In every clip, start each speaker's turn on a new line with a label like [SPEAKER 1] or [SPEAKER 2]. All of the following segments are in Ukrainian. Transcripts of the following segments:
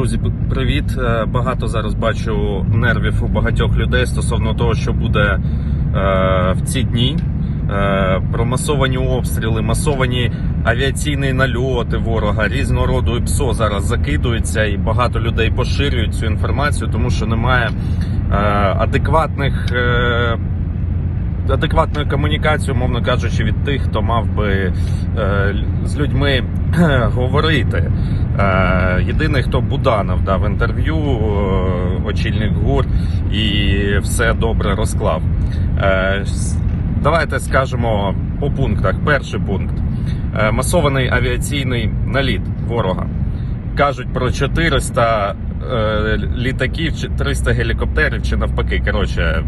[SPEAKER 1] Друзі, привіт! Е, Багато зараз бачу нервів у багатьох людей стосовно того, що буде е, в ці дні. Е, Про масовані обстріли, масовані авіаційні нальоти ворога, різного роду і ПСО зараз закидуються, і багато людей поширюють цю інформацію, тому що немає адекватних. Адекватної комунікації, умовно кажучи, від тих, хто мав би е, з людьми говорити. Е, єдиний, хто Буданов дав інтерв'ю, е, очільник ГУР, і все добре розклав. Е, давайте скажемо по пунктах. Перший пункт: Е, масований авіаційний наліт ворога. Кажуть про 400 е, літаків, 300 гелікоптерів, чи навпаки. Коротше,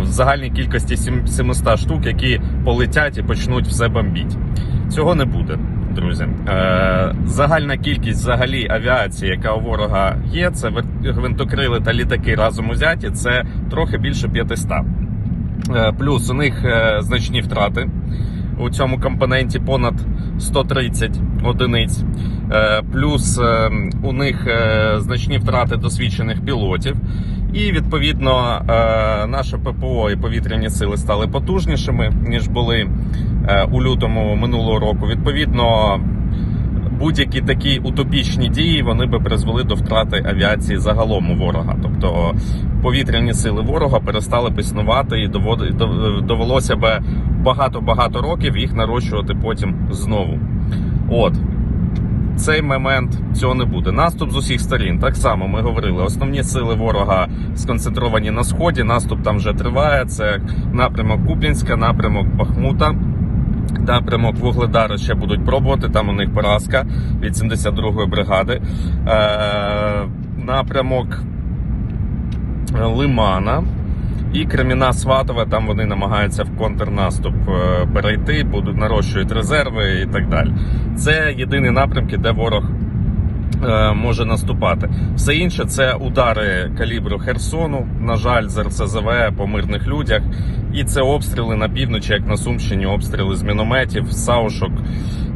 [SPEAKER 1] в загальній кількості сім- 700 штук, які полетять і почнуть все бомбити. Цього не буде, друзі. Е, загальна кількість взагалі авіації, яка у ворога є, це гвинтокрили та літаки разом узяті, це трохи більше 500. Е, плюс у них е, значні втрати. У цьому компоненті понад 130 одиниць. Е, Плюс е, у них е, значні втрати досвідчених пілотів. І відповідно е, наше ППО і повітряні сили стали потужнішими ніж були е, у лютому минулого року. Відповідно, будь-які такі утопічні дії вони би призвели до втрати авіації загалом у ворога. Тобто повітряні сили ворога перестали б існувати і довелося би багато-багато років їх нарощувати потім знову. От. Цей момент цього не буде. Наступ з усіх сторін. Так само ми говорили. Основні сили ворога сконцентровані на сході. Наступ там вже триває. Це напрямок Куп'янська, напрямок Бахмута. Напрямок Вугледара ще будуть пробувати. Там у них поразка від 72-ї бригади. Е, напрямок Лимана. І Креміна Сватове, там вони намагаються в контрнаступ е, перейти, будуть нарощують резерви і так далі. Це єдині напрямки, де ворог е, може наступати. Все інше це удари калібру Херсону, на жаль, з РСЗВ по мирних людях. І це обстріли на півночі, як на Сумщині, обстріли з мінометів, саушок,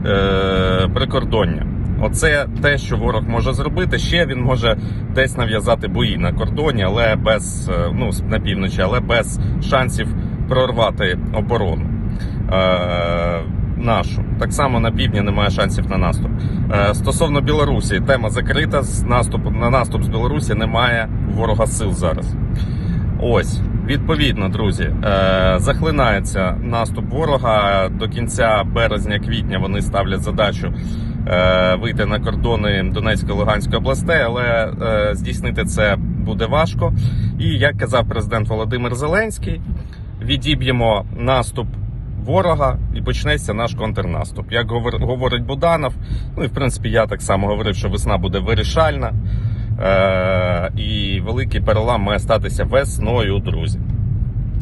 [SPEAKER 1] е, прикордоння. Оце те, що ворог може зробити. Ще він може десь нав'язати бої на кордоні, але без е, ну на півночі, але без шансів прорвати оборону. Е, нашу так само на півдні немає шансів на наступ. Е, стосовно Білорусі, тема закрита. З наступу на наступ з Білорусі немає ворога сил зараз. Ось, відповідно, друзі, е, захлинається наступ ворога до кінця березня-квітня. Вони ставлять задачу вийти на кордони Донецької Луганської областей, але е, здійснити це буде важко. І як казав президент Володимир Зеленський, відіб'ємо наступ. Ворога і почнеться наш контрнаступ. Як говор- говорить Буданов, ну і в принципі я так само говорив, що весна буде вирішальна. Е, і великий перелам має статися весною, друзі.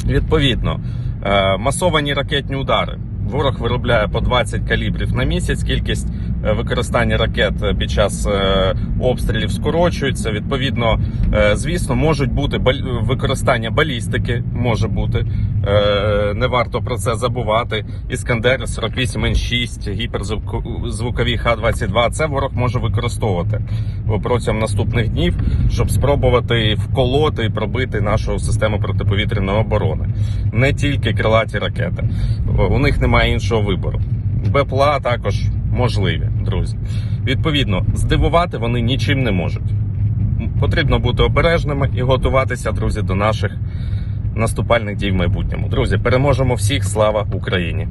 [SPEAKER 1] Відповідно, е, масовані ракетні удари. Ворог виробляє по 20 калібрів на місяць. Кількість е, використання ракет під час е, обстрілів скорочується. Відповідно, е, звісно, можуть бути використання балістики. Може бути Е, не варто про це забувати. Іскандер 48 Н6, гіперзвукові Х-22. Це ворог може використовувати протягом наступних днів, щоб спробувати вколоти і пробити нашу систему протиповітряної оборони. Не тільки крилаті ракети. У них немає іншого вибору. БПЛА також можливі, друзі. Відповідно, здивувати вони нічим не можуть. Потрібно бути обережними і готуватися, друзі, до наших наступальних дій в майбутньому. Друзі, переможемо всіх. Слава Україні!